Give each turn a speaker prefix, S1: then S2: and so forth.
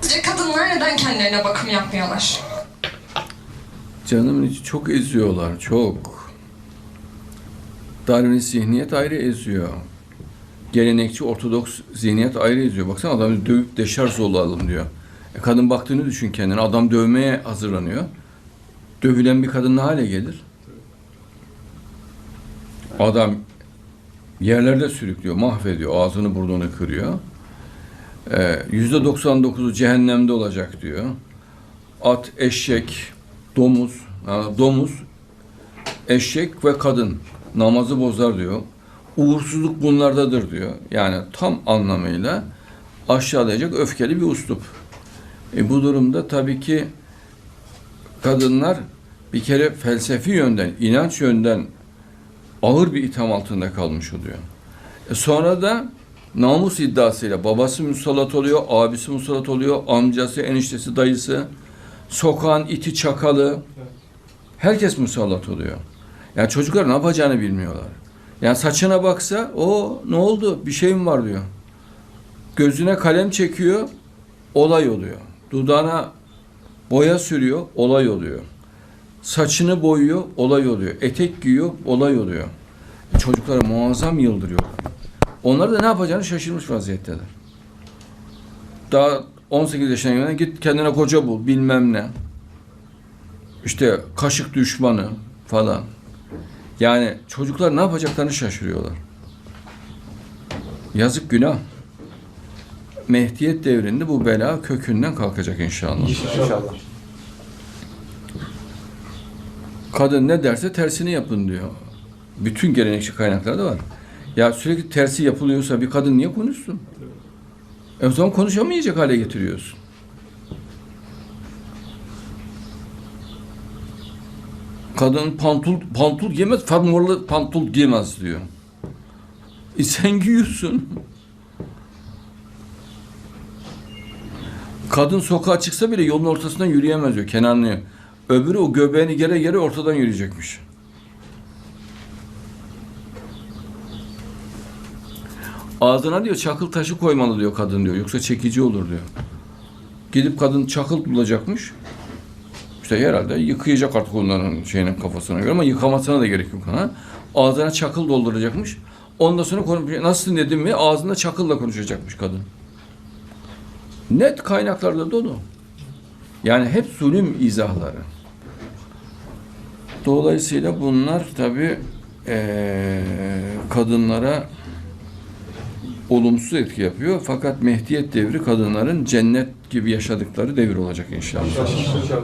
S1: Sizce kadınlar neden kendilerine bakım yapmıyorlar?
S2: Canımın içi çok eziyorlar, çok. Darwinist zihniyet ayrı eziyor. Gelenekçi Ortodoks zihniyet ayrı eziyor. Baksana adamı dövüp deşarj olalım diyor. E, kadın baktığını düşün kendine. Adam dövmeye hazırlanıyor. Dövülen bir kadın ne hale gelir? Adam yerlerde sürüklüyor, mahvediyor, ağzını burnunu kırıyor. Ee, Yüzde 99'u cehennemde olacak diyor. At, eşek, domuz, ha, domuz, eşek ve kadın namazı bozar diyor. Uğursuzluk bunlardadır diyor. Yani tam anlamıyla aşağılayacak öfkeli bir uslup. E bu durumda tabii ki kadınlar bir kere felsefi yönden, inanç yönden ağır bir itham altında kalmış oluyor. E sonra da namus iddiasıyla babası musallat oluyor, abisi musallat oluyor, amcası, eniştesi, dayısı, sokağın iti, çakalı, herkes musallat oluyor. Yani çocuklar ne yapacağını bilmiyorlar. Yani saçına baksa, o ne oldu, bir şey mi var diyor. Gözüne kalem çekiyor, olay oluyor. Dudağına boya sürüyor, olay oluyor. Saçını boyuyor, olay oluyor. Etek giyiyor, olay oluyor. Çocuklara muazzam yıldırıyorlar. Onlar da ne yapacağını şaşırmış vaziyetteler. Daha 18 yaşına gelene git kendine koca bul, bilmem ne. İşte kaşık düşmanı falan. Yani çocuklar ne yapacaklarını şaşırıyorlar. Yazık günah. Mehdiyet devrinde bu bela kökünden kalkacak inşallah.
S3: İnşallah.
S2: Kadın ne derse tersini yapın diyor. Bütün gelenekçi kaynaklarda var. Ya sürekli tersi yapılıyorsa bir kadın niye konuşsun? E o zaman konuşamayacak hale getiriyorsun. Kadın pantul pantul giyemez, fermuarlı pantul giyemez diyor. E sen giyiyorsun. Kadın sokağa çıksa bile yolun ortasından yürüyemez diyor, kenarını. Öbürü o göbeğini gere gere ortadan yürüyecekmiş. Ağzına diyor çakıl taşı koymalı diyor kadın diyor. Yoksa çekici olur diyor. Gidip kadın çakıl bulacakmış. İşte herhalde yıkayacak artık onların şeyinin kafasına göre ama yıkamasına da gerek yok. Ha? Ağzına çakıl dolduracakmış. Ondan sonra konuş nasılsın dedim mi ağzında çakılla konuşacakmış kadın. Net kaynaklarda dolu. Yani hep zulüm izahları. Dolayısıyla bunlar tabi kadınlara olumsuz etki yapıyor. Fakat Mehdiyet devri kadınların cennet gibi yaşadıkları devir olacak inşallah.
S3: İnşallah.